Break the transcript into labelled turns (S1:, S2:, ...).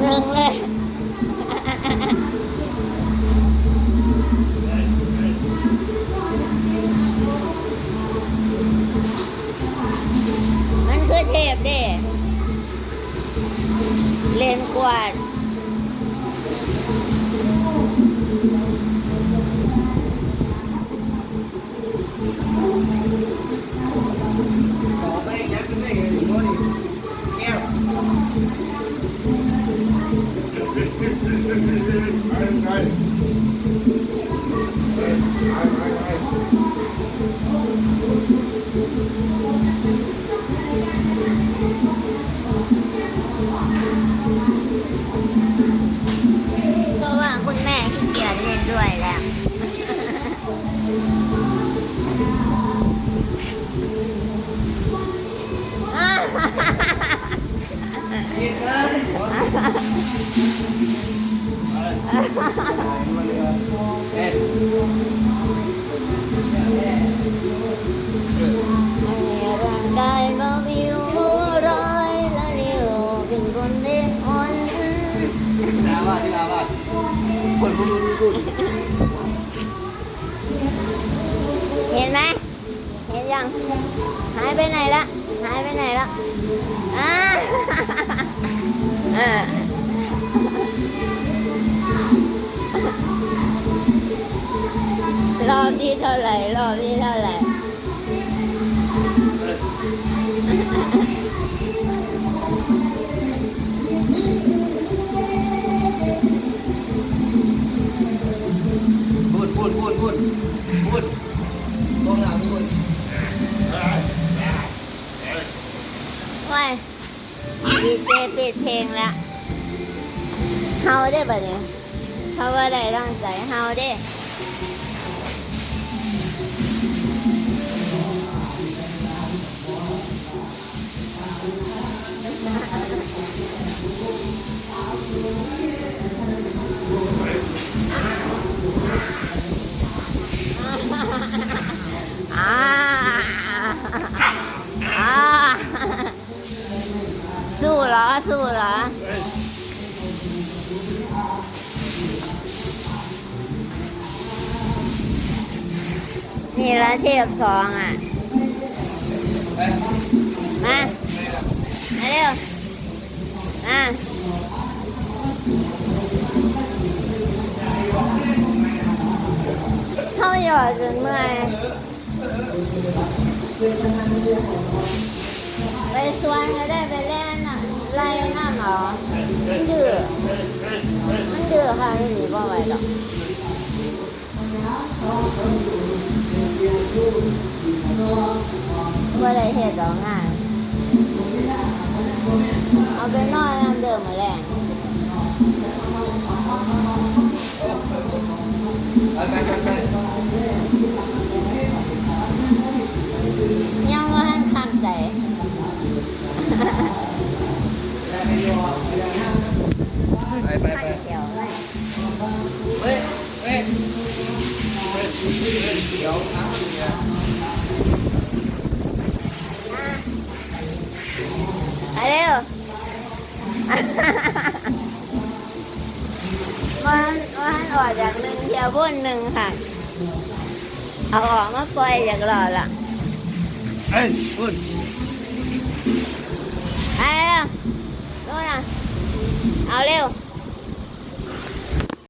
S1: หนึ่งเลยมันคือเทพเด้เลนกวาด เพ เห็นไหมเห็นยัง หายไปไหนละ หายไปไหนละอ่า ออรอบที่เท่าไหร่ รอบที่เท่าไหร่
S2: พูดพูดพูดพูดพูดตรงหลังพูด
S1: ไม่ดีเจปิดเพลงแล้วเฮาได้ป่ะเนี่ยเขาว่าได้ร่างใจเฮาได้ สู้เหรอสู้เหรอนี่ละเทพสองอะ มา มาเร็ว มาเข้าหยอดจนเมื่อยไปสวนก็ได้ไปเล่นน่ะ ไล่น้ำเหรอ มันดื้อ มันดื้อค่ะที่หนีบ่ไหวหรอกว่าได้เหตุหรอกงาน เอาไปนอน
S2: ฮ้ยเฮ้ยเดี๋ยวน้ำเนี่ย
S1: ไปเร็ววันวันออกจากหนึ่งเที่ยวพุ่นหนึ่งค่ะ เอาออกมาปล่อยจากหลอดละ
S2: เฮ้ยพูด
S1: ไปเร็วนู่นน่ะเอาเร็ว